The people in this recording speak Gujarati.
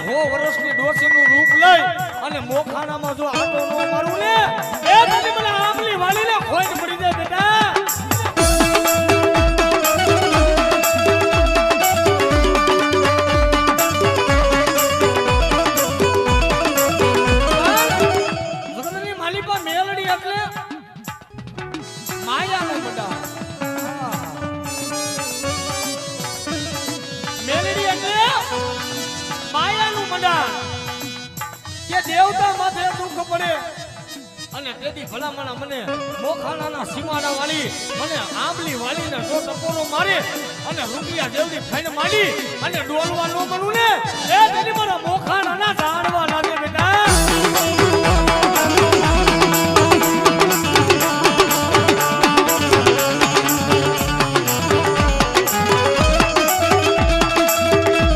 હો વર્ષની ડોસીનું રૂપ લઈ અને મોખાનામાં જો આટો ન મારું ને એ તને મને આંબલી વાળીને ખોઈને મળી જાય બેટા. મેલડી એટલે કે દેવતા માથે દુઃખ પડે. અને તેથી ભલામણા મને મોખાણાના સીમાડા વાળી, મને આંબલી વાળીને જો ટકોરો મારે અને રૂપિયા દેવની ફાઈન માડી અને ડોલવા નો બનવું ને. એ તેની મારા મોખા